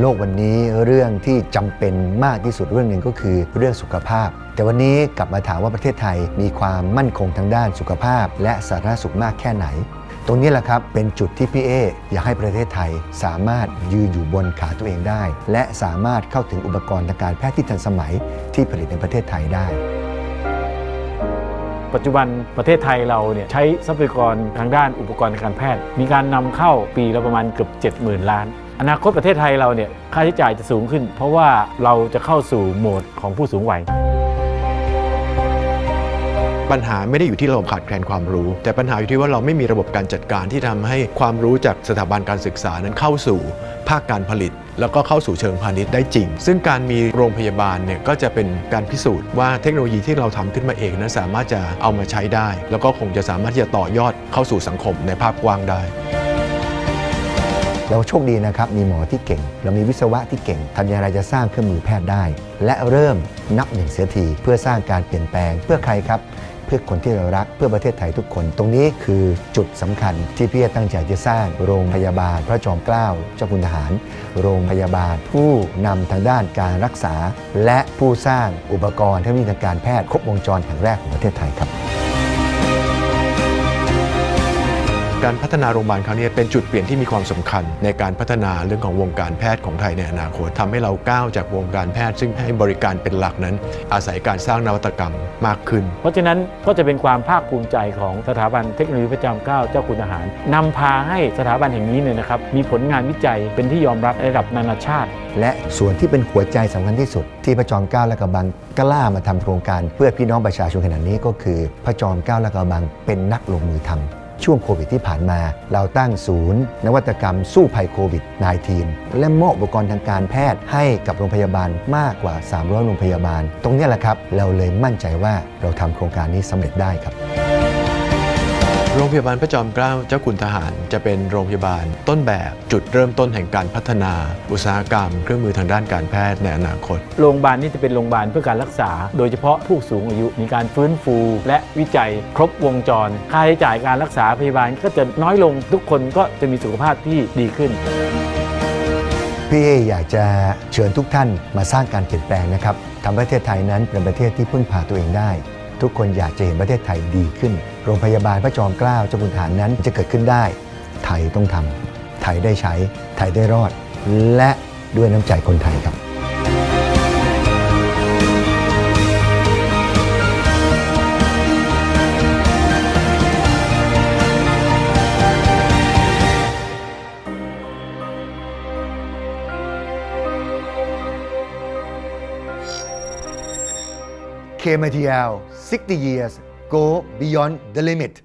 โลกวันนี้เรื่องที่จำเป็นมากที่สุดเรื่องหนึ่งก็คือเรื่องสุขภาพ แต่วันนี้กลับมาถามว่าประเทศไทยมีความมั่นคงทางด้านสุขภาพ และสาธารณสุขมากแค่ไหน ตรงนี้แหละครับเป็นจุดที่พี่เออยากให้ประเทศไทย สามารถยืนอยู่บนขาตัวเองได้ และสามารถเข้าถึงอุปกรณ์ทางการแพทย์ที่ทันสมัยที่ผลิตในประเทศไทยได้ปัจจุบันประเทศไทยเราเนี่ยใช้ทรัพยากรทางด้านอุปกรณ์การแพทย์ มีการนำเข้าปีละประมาณเกือบ 70,000 ล้าน อนาคตประเทศไทยเราเนี่ยค่าใช้จ่ายจะสูงขึ้น เพราะว่าเราจะเข้าสู่โหมดของผู้สูงวัยปัญหาไม่ได้อยู่ที่เราขาดแคลนความรู้ แต่ปัญหาอยู่ที่ว่าเราไม่มีระบบการจัดการที่ทำให้ความรู้จากสถาบันการศึกษานั้นเข้าสู่ภาคการผลิต แล้วก็เข้าสู่เชิงพาณิชย์ได้จริง ซึ่งการมีโรงพยาบาลเนี่ยก็จะเป็นการพิสูจน์ว่าเทคโนโลยีที่เราทำขึ้นมาเองนั้นสามารถจะเอามาใช้ได้ แล้วก็คงจะสามารถที่จะต่อยอดเข้าสู่สังคมในภาพกว้างได้ เราโชคดีนะครับมีหมอที่เก่ง เรามีวิศวะที่เก่งทำอย่างไรจะสร้างเครื่องมือแพทย์ได้ และเริ่มนับหนึ่งเสียทีเพื่อสร้างการเปลี่ยนแปลงเพื่อใครครับเพื่อคนที่เรารักเพื่อประเทศไทยทุกคน ตรงนี้คือจุดสำคัญที่พี่เอตั้งใจจะสร้างโรงพยาบาล พระจอมเกล้าเจ้าคุณทหาร โรงพยาบาล ผู้นำทางด้านการรักษา และผู้สร้างอุปกรณ์เทคโนโลยีทางการแพทย์ครบวงจรแห่งแรกของประเทศไทยครับ การพัฒนาโรงพยาบาลครั้งนี้เป็นจุดเปลี่ยนที่มีความสำคัญ ในการพัฒนาเรื่องของวงการแพทย์ของไทยในอนาคตทำให้เราก้าวจากวงการแพทย์ ซึ่งให้บริการเป็นหลักนั้น อาศัยการสร้างนวัตกรรมมากขึ้น เพราะฉะนั้นก็จะเป็นความภาคภูมิใจของสถาบันเทคโนโลยีพระจอมเกล้าเจ้าคุณทหารนำพาให้สถาบันแห่งนี้เนี่ยนะครับมีผลงานวิจัยเป็นที่ยอมรับระดับนานาชาติ และส่วนที่เป็นหัวใจสำคัญที่สุด ที่พระจอมเกล้าและกระบังกล้ามาทำโครงการ เพื่อพี่น้องประชาชนขนาดนี้ก็คือพระจอมเกล้าและกระบังเป็นนักลงมือทำ ช่วงโควิดที่ผ่านมา เราตั้งศูนย์ นวัตกรรมสู้ภัยโควิด -19 และมอบอุปกรณ์ทางการแพทย์ให้กับโรงพยาบาลมากกว่า 300 โรงพยาบาล ตรงนี้แหละครับ เราเลยมั่นใจว่าเราทำโครงการนี้สำเร็จได้ครับ โรงพยาบาลพระจอมเกล้าเจ้าคุณทหาร จะเป็นโรงพยาบาลต้นแบบจุดเริ่มต้นแห่งการพัฒนา อุตสาหกรรม เครื่องมือทางด้านการแพทย์ในอนาคต โรงพยาบาลนี้จะเป็นโรงพยาบาลเพื่อการรักษา โดยเฉพาะผู้สูงอายุมีการฟื้นฟู และวิจัยครบวงจร ค่าใช้จ่ายการรักษาพยาบาลก็จะน้อยลงทุกคนก็จะมีสุขภาพที่ดีขึ้นพี่เออยากจะเชิญทุกท่านมาสร้างการเปลี่ยนแปลงนะครับทำให้ประเทศไทยนั้นเป็นประเทศที่พึ่งพาตัวเองได้ ทุกคนอยากจะเห็นประเทศไทยดีขึ้น โรงพยาบาลพระจอมเกล้าเจ้าคุณฐารนั้นจะเกิดขึ้นได้ ไทยต้องทำไทยได้ใช้ ไทยได้รอด และด้วยน้ำใจคนไทยครับ KMTL 60 years go beyond the limit